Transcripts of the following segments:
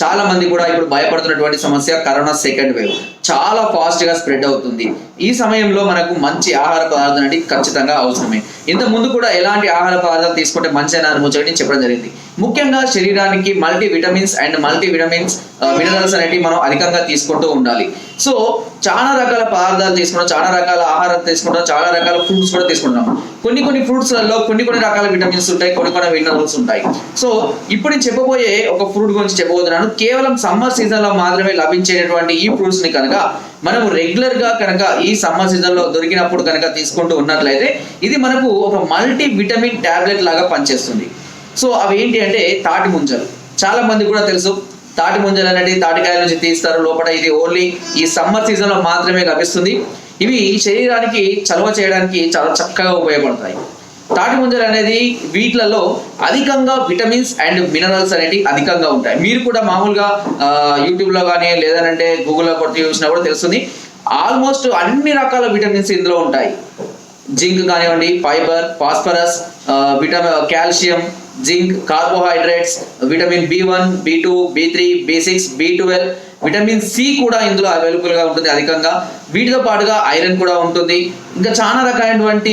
చాలా మంది కూడా ఇప్పుడు భయపడుతున్నటువంటి సమస్య కరోనా సెకండ్ వేవ్ చాలా ఫాస్ట్గా స్ప్రెడ్ అవుతుంది. ఈ సమయంలో మనకు మంచి ఆహార పదార్థం అనేది ఖచ్చితంగా అవసరమే. ఇంత ముందు కూడా ఎలాంటి ఆహార పదార్థాలు తీసుకుంటే మంచి అని అనుమతి చెప్పడం జరిగింది. ముఖ్యంగా శరీరానికి multivitamins and multivitamins minerals అనేవి మనం అధికంగా తీసుకుంటూ ఉండాలి. సో చాలా రకాల పదార్థాలు తీసుకుంటాం చాలా రకాల ఆహారం తీసుకుంటాం చాలా రకాల ఫ్రూట్స్ కూడా తీసుకుంటాం కొన్ని కొన్ని ఫ్రూట్స్లలో కొన్ని కొన్ని రకాల విటమిన్స్ ఉంటాయి కొన్ని కొన్ని మినరల్స్ ఉంటాయి. సో ఇప్పుడు నేను చెప్పబోయే ఒక ఫ్రూట్ గురించి చెప్పబోతున్నాను. కేవలం సమ్మర్ సీజన్లో మాత్రమే లభించేటటువంటి ఈ ఫ్రూట్స్ని కనుక మనం రెగ్యులర్గా కనుక ఈ సమ్మర్ సీజన్లో దొరికినప్పుడు కనుక తీసుకుంటూ ఉన్నట్లయితే ఇది మనకు ఒక మల్టీ విటమిన్ టాబ్లెట్ లాగా పనిచేస్తుంది. సో అవి ఏంటి అంటే తాటి ముంజలు. చాలా మంది కూడా తెలుసు తాటి ముంజలు అనేది తాటికాయల నుంచి తీస్తారు. లోపల ఇది ఓన్లీ ఈ సమ్మర్ సీజన్లో మాత్రమే లభిస్తుంది ఇవి శరీరానికి చలవ చేయడానికి చాలా చక్కగా ఉపయోగపడతాయి. తాటి ముంజలు అనేది వీటిలలో అధికంగా విటమిన్స్ అండ్ మినరల్స్ అనేవి అధికంగా ఉంటాయి. మీరు కూడా మామూలుగా యూట్యూబ్లో కానీ లేదంటే గూగుల్లో కొట్టి చూసినా కూడా తెలుస్తుంది. ఆల్మోస్ట్ అన్ని రకాల విటమిన్స్ ఇందులో ఉంటాయి. జింక్ కానివ్వండి fibre phosphorus vitamin calcium zinc carbohydrates vitamin B one B two B three B six B twelve vitamin C కూడా ఇందులో అవైలబుల్గా ఉంటుంది అధికంగా. వీటితో పాటుగా ఐరన్ కూడా ఉంటుంది. ఇంకా చాలా రకాలైనటువంటి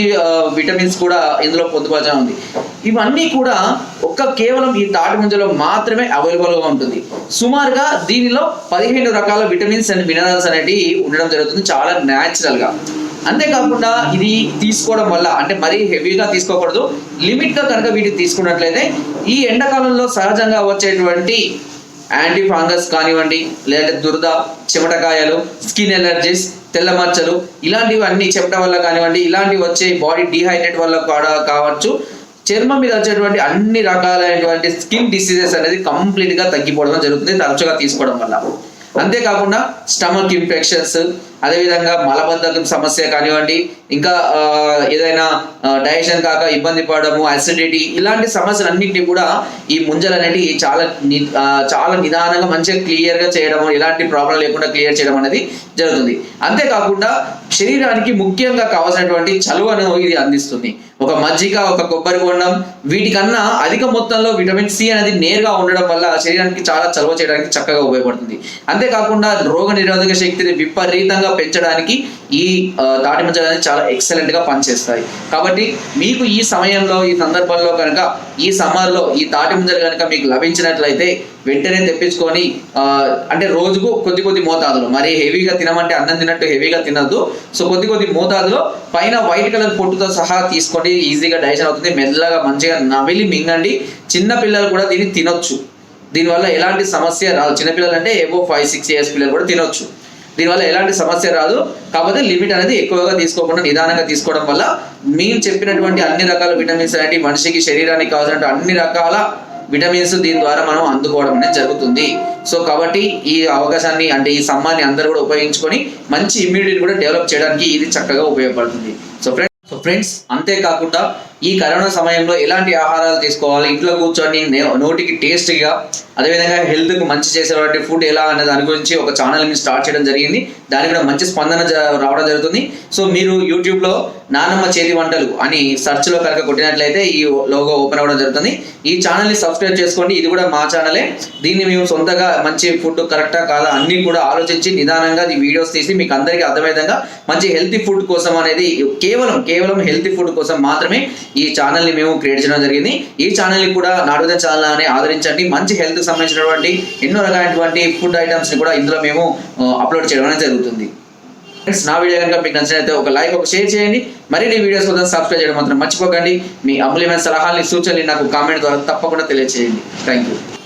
విటమిన్స్ కూడా ఇందులో పొందుపరచడం ఉంది. ఇవన్నీ కూడా ఒక్క కేవలం ఈ తాటి ముంజలో మాత్రమే అవైలబుల్గా ఉంటుంది. సుమారుగా దీనిలో పదిహేను రకాల విటమిన్స్ అండ్ మినరల్స్ అనేటివి ఉండడం జరుగుతుంది. చాలా న్యాచురల్గా. అంతేకాకుండా ఇది తీసుకోవడం వల్ల అంటే మరీ హెవీగా తీసుకోకూడదు. లిమిట్గా కనుక వీటిని తీసుకున్నట్లయితే ఈ ఎండాకాలంలో సహజంగా వచ్చేటువంటి యాంటీ ఫంగస్ కానివ్వండి లేదంటే దురద చెమటకాయలు స్కిన్ ఎలర్జీస్ తెల్ల మచ్చలు ఇలాంటివి అన్ని చెమట వల్ల కానివ్వండి ఇలాంటివి వచ్చే బాడీ డిహైడ్రేట్ వల్ల కూడా కావచ్చు. చర్మం మీద వచ్చేటువంటి అన్ని రకాలైనటువంటి స్కిన్ డిసీజెస్ అనేది కంప్లీట్గా తగ్గిపోవడం జరుగుతుంది తరచుగా తీసుకోవడం వల్ల. అంతేకాకుండా స్టమక్ ఇన్ఫెక్షన్స్ అదేవిధంగా మలబద్ధకం సమస్య కానివ్వండి ఇంకా ఏదైనా డైజెషన్ కాక ఇబ్బంది పడడము అసిడిటీ ఇలాంటి సమస్యలు అన్నింటినీ కూడా ఈ ముంజలు అనేవి చాలా చాలా నిదానంగా మంచిగా క్లియర్గా చేయడము చేయడం ఎలాంటి ప్రాబ్లం లేకుండా క్లియర్ చేయడం అనేది జరుగుతుంది. అంతేకాకుండా శరీరానికి ముఖ్యంగా కావాల్సినటువంటి చలువను ఇది అందిస్తుంది. ఒక మజ్జిగ ఒక కొబ్బరి బొండం వీటికన్నా అధిక మొత్తంలో విటమిన్ సి అనేది నేరుగా ఉండడం వల్ల శరీరానికి చాలా చలువ చేయడానికి చక్కగా ఉపయోగపడుతుంది. అంతే అంతేకాకుండా రోగ నిరోధక శక్తిని విపరీతంగా పెంచడానికి ఈ ఆ, తాటి అనేది చాలా ఎక్సలెంట్గా పనిచేస్తాయి. కాబట్టి మీకు ఈ సమయంలో ఈ సందర్భంలో కనుక ఈ సమ్మర్లో ఈ తాటి ముంజలు కనుక మీకు లభించినట్లయితే వెంటనే తెప్పించుకొని అంటే రోజుకు కొద్ది కొద్ది మోతాదులో మరి హెవీగా తినమంటే అన్నం తిన్నట్టు హెవీగా తినద్దు. సో కొద్ది కొద్ది మోతాదులో పైన వైట్ కలర్ పొట్టుతో సహా తీసుకోండి ఈజీగా డైజెషన్ అవుతుంది మెల్లగా మంచిగా నమిలి మింగండి. చిన్న పిల్లలు కూడా దీన్ని తినొచ్చు. దీనివల్ల ఎలాంటి సమస్య రాదు. చిన్నపిల్లలు అంటే ఏవో ఫైవ్ సిక్స్ ఇయర్స్ పిల్లలు కూడా తినొచ్చు. దీనివల్ల ఎలాంటి సమస్య రాదు. కాకపోతే లిమిట్ అనేది ఎక్కువగా తీసుకోకుండా నిదానంగా తీసుకోవడం వల్ల మేము చెప్పినటువంటి అన్ని రకాల విటమిన్స్ అనేవి మనిషికి శరీరానికి కావాల్సిన అన్ని రకాల విటమిన్స్ దీని ద్వారా మనం అందుకోవడం అనేది జరుగుతుంది. సో కాబట్టి ఈ అవకాశాన్ని అంటే ఈ సమ్మాన్ని అందరూ కూడా ఉపయోగించుకొని మంచి ఇమ్యూనిటీని కూడా డెవలప్ చేయడానికి ఇది చక్కగా ఉపయోగపడుతుంది. సో ఫ్రెండ్స్ సో ఫ్రెండ్స్ అంతేకాకుండా ఈ కరోనా సమయంలో ఎలాంటి ఆహారాలు తీసుకోవాలి? ఇంట్లో కూర్చొని నోటికి టేస్టీగా అదేవిధంగా హెల్త్కు మంచి చేసేటువంటి ఫుడ్ ఎలా అనే దాని గురించి ఒక ఛానల్ మీరు స్టార్ట్ చేయడం జరిగింది. దాని కూడా మంచి స్పందన జ- రావడం జరుగుతుంది. సో మీరు యూట్యూబ్లో నానమ్మ చేతి వంటలు అని సర్చ్లో కనుక కొట్టినట్లయితే ఈ లోగో ఓపెన్ అవ్వడం జరుగుతుంది. ఈ ఛానల్ని సబ్స్క్రైబ్ చేసుకోండి. ఇది కూడా మా ఛానలే. దీన్ని మేము సొంతగా మంచి ఫుడ్ కరెక్టా కాదా అన్ని కూడా ఆలోచించి నిదానంగా ఈ వీడియోస్ తీసి మీకు అందరికీ అర్థమయ్యేదంగా మంచి హెల్తీ ఫుడ్ కోసం అనేది కేవలం కేవలం హెల్తీ ఫుడ్ కోసం మాత్రమే ఈ ఛానల్ని మేము క్రియేట్ చేయడం జరిగింది. ఈ ఛానల్ని కూడా నాడుద ఛానల్ అని ఆదరించండి. మంచి హెల్త్కి సంబంధించినటువంటి ఎన్నో రకాలైనటువంటి ఫుడ్ ఐటమ్స్ని కూడా ఇందులో మేము అప్లోడ్ చేయడం అనేది జరుగుతుంది. ఫ్రెండ్స్ నా వీడియో కనుక మీకు నచ్చినట్లయితే ఒక లైక్ ఒక షేర్ చేయండి. మరిన్ని వీడియోస్ కోసం సబ్స్క్రైబ్ చేయడం మాత్రం మర్చిపోకండి. మీ అమూల్యమైన సలహాలని సూచనలు నాకు కామెంట్ ద్వారా తప్పకుండా తెలియజేయండి థ్యాంక్ యూ